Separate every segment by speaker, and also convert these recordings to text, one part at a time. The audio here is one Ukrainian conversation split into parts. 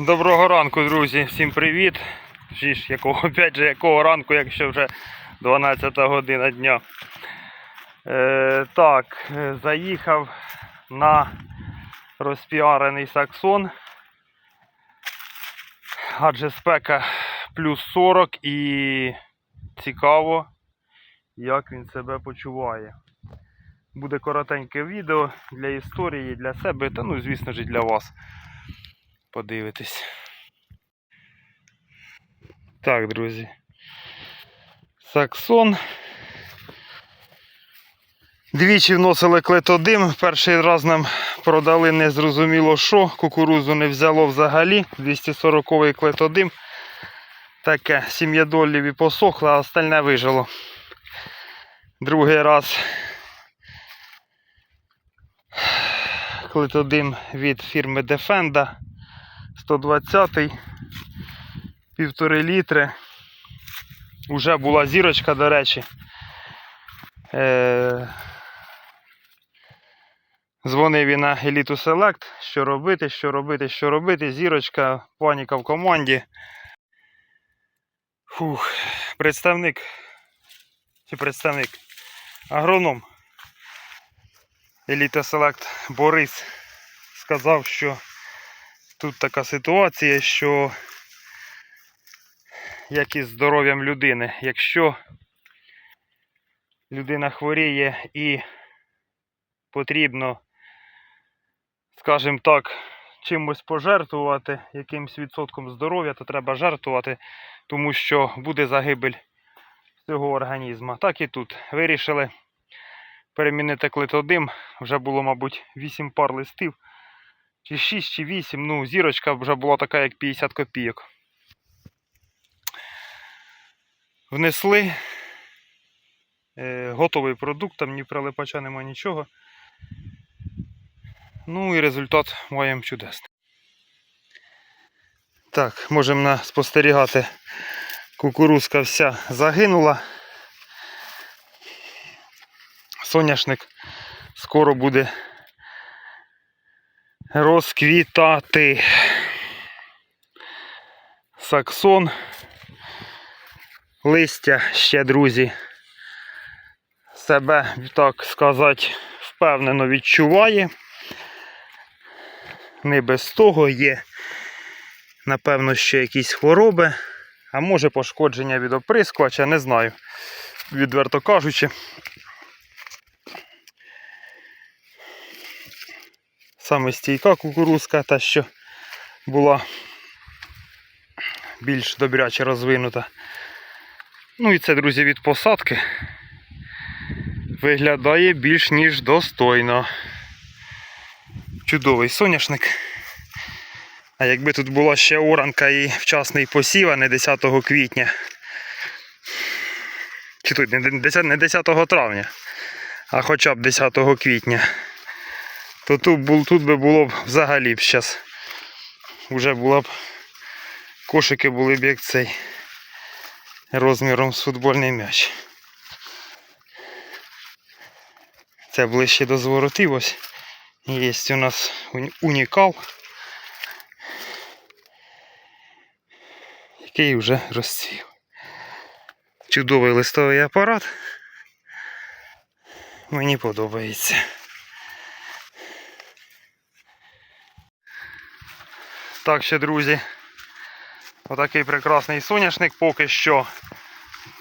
Speaker 1: Доброго ранку, друзі, всім привіт. Чи ж якого, опять же, якого ранку, якщо вже 12 година дня. Е, так, е, заїхав на розпіарений саксон. Адже спека плюс 40 і цікаво, як він себе почуває. Буде коротеньке відео для історії, для себе, та ну, звісно ж, і для вас подивитись. Так, друзі. Саксон. Двічі вносили клетодим. Перший раз нам продали незрозуміло що. Кукурузу не взяло взагалі. 240-й клетодим. Таке сім'ядоллів і посохло, а остальне вижило. Другий раз клетодим від фірми Defenda. 120 півтори літри. Уже була зірочка, до речі. Е... Дзвонив він на Elite Select, що робити, що робити, що робити. Зірочка, паніка в команді. Фух, представник. Чи представник? Агроном Elite Select Борис сказав, що тут така ситуація, що як із здоров'ям людини, якщо людина хворіє і потрібно, скажімо так, чимось пожертвувати, якимсь відсотком здоров'я, то треба жертвувати, тому що буде загибель цього організму. Так і тут. Вирішили перемінити клетодим. Вже було, мабуть, 8 пар листів чи 6, чи 8, ну, зірочка вже була така, як 50 копійок. Внесли е, готовий продукт, там ні прилипача нема нічого. Ну і результат маємо чудесний. Так, можемо спостерігати. Кукурузка вся загинула. Соняшник скоро буде розквітати. Саксон. Листя ще, друзі, себе, так сказати, впевнено відчуває. Не без того є, напевно, ще якісь хвороби, а може пошкодження від оприскувача, не знаю, відверто кажучи. Саме стійка кукурузка, та що була більш добряче розвинута. Ну і це, друзі, від посадки виглядає більш ніж достойно. Чудовий соняшник. А якби тут була ще оранка і вчасний посів, а не 10 квітня. Чи тут не 10, не 10 травня, а хоча б 10 квітня. То тут, тут би було б взагалі б зараз. Уже була б кошики були б як цей розміром з футбольний м'яч. Це ближче до зворотів ось. Є у нас унікал, який вже розцвів. Чудовий листовий апарат. Мені подобається. Так ще, друзі, отакий прекрасний соняшник поки що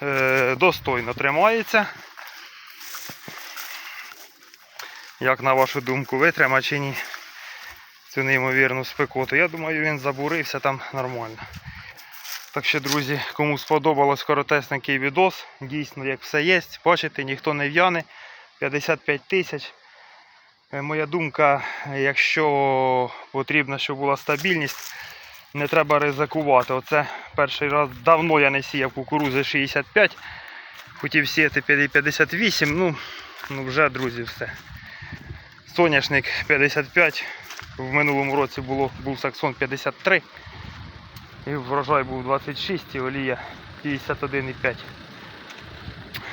Speaker 1: е, достойно тримається. Як на вашу думку, витрима чи ні? Цю неймовірну спекоту. Я думаю, він забурився там нормально. Так що, друзі, кому сподобалось коротесенький відос, дійсно, як все є, бачите, ніхто не в'яне. 55 тисяч. Е, Моя думка, якщо потрібно, щоб була стабільність, не треба ризикувати. Оце перший раз давно я не сіяв кукурузи 65. Хотів сіяти 58, ну, ну вже, друзі, все. Соняшник 55. В минулому році було, був саксон 53. І врожай був 26 і олія 51,5.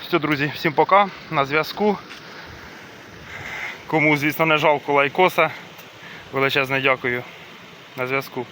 Speaker 1: Все, друзі, всім пока. На зв'язку. Кому, звісно, не жалко лайкоса. Величезне дякую. На зв'язку.